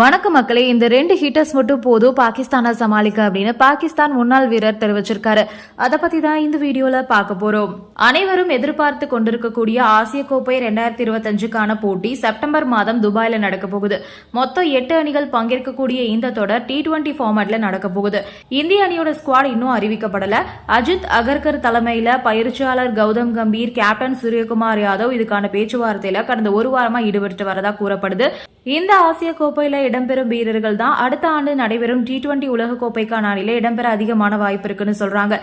வணக்கம் மக்களே இந்த ரெண்டு ஹீட்டர்ஸ் மட்டும் போதும். பாகிஸ்தானை சமாளிக்க அப்படின்னு பாகிஸ்தான் முன்னாள் வீரர் தெரிவிச்சிருக்காரு. அதை பத்தி தான் இந்த வீடியோல பார்க்க போறோம். அனைவரும் எதிர்பார்த்து கொண்டிருக்கக்கூடிய ஆசிய கோப்பை ரெண்டாயிரத்தி இருபத்தஞ்சுக்கான போட்டி செப்டம்பர் மாதம் துபாயில நடக்க போகுது. மொத்தம் எட்டு அணிகள் பங்கேற்கக்கூடிய இந்த தொடர் டி டுவெண்டி ஃபார்மேட்ல நடக்க போகுது. இந்திய அணியோட ஸ்குவாட் இன்னும் அறிவிக்கப்படல. அஜித் அகர்கர் தலைமையில பயிற்சியாளர் கௌதம் கம்பீர் கேப்டன் சூரியகுமார் யாதவ் இதுக்கான பேச்சுவார்த்தையில கடந்த ஒரு வாரமா ஈடுபட்டு வரதா கூறப்படுது. இந்த ஆசிய கோப்பையில இடம்பெறும் வீரர்கள் தான் அடுத்த ஆண்டு நடைபெறும் டி டுவெண்டி உலகக்கோப்பைக்கான அணியில இடம்பெற அதிகமான வாய்ப்பு இருக்குன்னு சொல்றாங்க.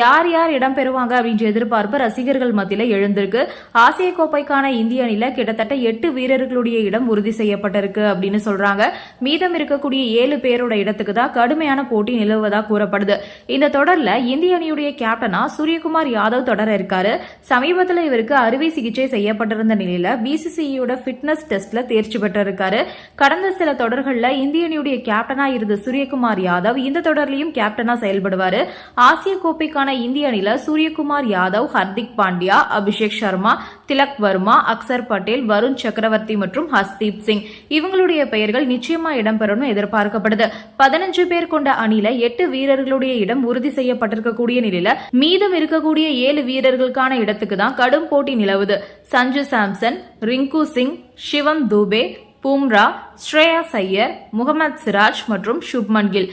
யார் யார் இடம்பெறுவாங்க அப்படின்ற எதிர்பார்ப்பு ரசிகர்கள் மத்தியில எழுந்திருக்கு. ஆசிய கோப்பைக்கான இந்திய அணியில கிட்டத்தட்ட எட்டு வீரர்களுடைய இடம் உறுதி செய்யப்பட்டிருக்கு அப்படின்னு சொல்றாங்க. மீதம் இருக்கக்கூடிய ஏழு பேரோட இடத்துக்கு தான் கடுமையான போட்டி நிலவுவதா கூறப்படுது. இந்த தொடர்ல இந்திய அணியுடைய கேப்டனா சூரியகுமார் யாதவ் தொடர இருக்காரு. சமீபத்தில் இவருக்கு அறுவை சிகிச்சை செய்யப்பட்டிருந்த நிலையில பிசிசிஐயோட ஃபிட்னஸ் டெஸ்ட்ல தேர்ச்சி பெற்றிருக்காரு. கடந்த சில தொடர்களில் இந்திய அணியுடைய கேப்டனா இருந்த சூரியகுமார் யாதவ் இந்த தொடர்லையும் கேப்டனா செயல்படுவாரு. ஆசிய கோப்பைக்கான இந்திய அணியில் சூரியகுமார் யாதவ் ஹர்திக் பாண்டியா அபிஷேக் சர்மா திலக் வர்மா அக்சர் பட்டேல் வருண் சக்கரவர்த்தி மற்றும் ஹஸ்தீப் சிங். இவங்களுடைய பெயர்கள் நிச்சயமா இடம்பெறணும் எதிர்பார்க்கப்படுது. பதினஞ்சு பேர் கொண்ட அணியில எட்டு வீரர்களுடைய இடம் உறுதி செய்யப்பட்டிருக்கக்கூடிய நிலையில மீதம் இருக்கக்கூடிய ஏழு வீரர்களுக்கான இடத்துக்கு தான் கடும் போட்டி நிலவுது. சஞ்சு சாம்சன் ரிங்கு சிங் சிவம் தூபே பூம்ரா ஸ்ரேயா சையர் முகமது சிராஜ் மற்றும் சுப்மன் கில்.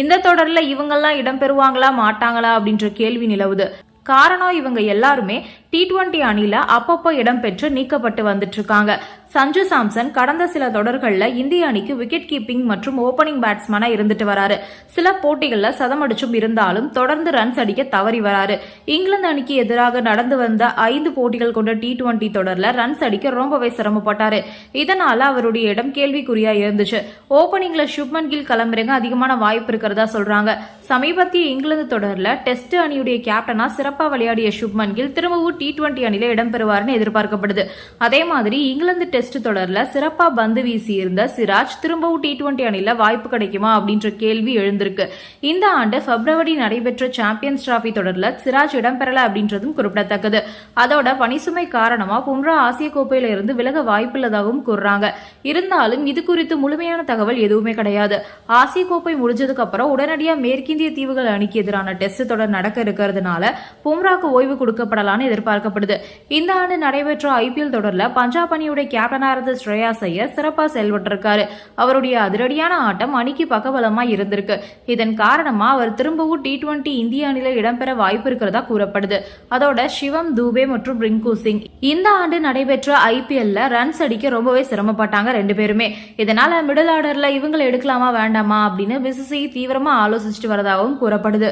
இந்த தொடர்ல இவங்கெல்லாம் இடம்பெறுவாங்களா மாட்டாங்களா அப்படின்ற கேள்வி நிலவுது. காரணம் இவங்க எல்லாருமே டி டுவெண்டி அணியில அப்பப்போ இடம்பெற்று நீக்கப்பட்டு வந்துட்டு இருக்காங்க. சஞ்சு சாம்சன் கடந்த சில தொடர்களில் இந்திய அணிக்கு விக்கெட் கீப்பிங் மற்றும் ஓபனிங் பேட்ஸ்மேனா இருந்துட்டு வராரு. சில போட்டிகளில் சதமடிச்சும் இருந்தாலும் தொடர்ந்து ரன்ஸ் அடிக்க தவறி வராரு. இங்கிலாந்து அணிக்கு எதிராக நடந்து வந்த ஐந்து போட்டிகள் கொண்ட டி டுவெண்டி தொடர்ல ரன்ஸ் அடிக்க ரொம்பவே சிரமப்பட்டாரு. இதனால அவருடைய இடம் கேள்விக்குறியா இருந்துச்சு. ஓபனிங்ல சுப்மன் கில் கிளம்புறங்க அதிகமான வாய்ப்பு இருக்கிறதா சொல்றாங்க. சமீபத்திய இங்கிலாந்து தொடர்ல டெஸ்ட் அணியுடைய கேப்டனா சிறப்பா விளையாடிய சுப்மன் கில் திரும்பவும் டி டுவெண்டி அணியில இடம்பெறுவார்னு எதிர்பார்க்கப்படுது. அதே மாதிரி இங்கிலாந்து டெஸ்ட் தொடர்ல சிறப்பா பந்து வீசி இருந்த சிராஜ் திரும்பவும் டி டுவெண்டி அணியில வாய்ப்பு கிடைக்குமா அப்படின்ற கேள்வி எழுந்திருக்கு. இந்த ஆண்டு பிப்ரவரி நடைபெற்ற சாம்பியன்ஸ் டிராபி தொடர்ல சிராஜ் இடம்பெறல அப்படின்றதும் குறிப்பிடத்தக்கது. அதோட பணிசுமை காரணமா பும்ரா ஆசிய கோப்பையில இருந்து விலக வாய்ப்புள்ளதாகவும் கூறுறாங்க. இருந்தாலும் இது குறித்து முழுமையான தகவல் எதுவுமே கிடையாது. ஆசிய கோப்பை முடிஞ்சதுக்கு அப்புறம் உடனடியா மேற்கிந்திய தீவுகள் அணிக்கு எதிரான டெஸ்ட் தொடர் நடக்க இருக்கிறதுனால பும்ராக்கு ஓய்வு கொடுக்கப்படலாம்னு எதிர்பார்க்கப்படுது. இந்த ஆண்டு நடைபெற்ற ஐபிஎல் தொடர்ல பஞ்சாப் அணியுடைய கேப்டனா இருந்த ஸ்ரேயாஸ் ஐயர் சிறப்பா செயல்பட்டிருக்காரு. அவருடைய அதிரடியான ஆட்டம் அணிக்கு பக்கபலமா இருந்திருக்கு. இதன் காரணமா அவர் திரும்பவும் டி டுவெண்டி இந்திய அணியில இடம்பெற வாய்ப்பு இருக்கிறதா கூறப்படுது. அதோட சிவம் தூபே மற்றும் ரிங்கு சிங். இந்த ஆண்டு நடைபெற்ற ஐபிஎல்ல ரன்ஸ் அடிக்க ரொம்பவே சிரமப்பட்டாங்க ரெண்டு பேருமே. இதனால மிடில் ஆர்டர்ல இவங்களை எடுக்கலாமா வேண்டாமா அப்படின்னு பிசிசி தீவிரமா ஆலோசிச்சுட்டு வரதாகவும் கூறப்படுது.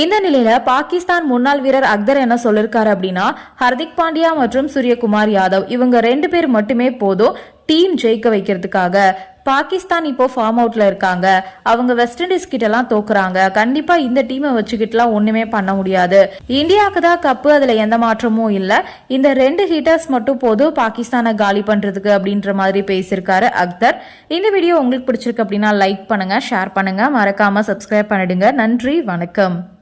இந்த நிலையில பாகிஸ்தான் முன்னாள் வீரர் அக்தர் என்ன சொல்லிருக்காரு அப்படின்னா ஹர்திக் பாண்டியா மற்றும் சூரியகுமார் யாதவ் இவங்க ரெண்டு பேர் மட்டுமே போதும். டீம் ஜெயிக்க வைக்கிறதுக்காக. பாகிஸ்தான் இப்போ ஃபார்ம் அவுட்ல இருக்காங்க. அவங்க வெஸ்ட் இண்டீஸ் கிட்ட எல்லாம் தோக்குறாங்க. கண்டிப்பா இந்த டீமை வச்சுக்கிட்டுலாம் ஒண்ணுமே பண்ண முடியாது. இந்தியாவுக்கு தான் கப்பு அதுல எந்த மாற்றமும் இல்ல. இந்த ரெண்டு ஹீட்டர்ஸ் மட்டும் போதும் பாகிஸ்தானை காலி பண்றதுக்கு அப்படின்ற மாதிரி பேசியிருக்காரு அக்தர். இந்த வீடியோ உங்களுக்கு பிடிச்சிருக்கு அப்படின்னா லைக் பண்ணுங்க ஷேர் பண்ணுங்க. மறக்காம சப்ஸ்கிரைப் பண்ணிடுங்க. நன்றி வணக்கம்.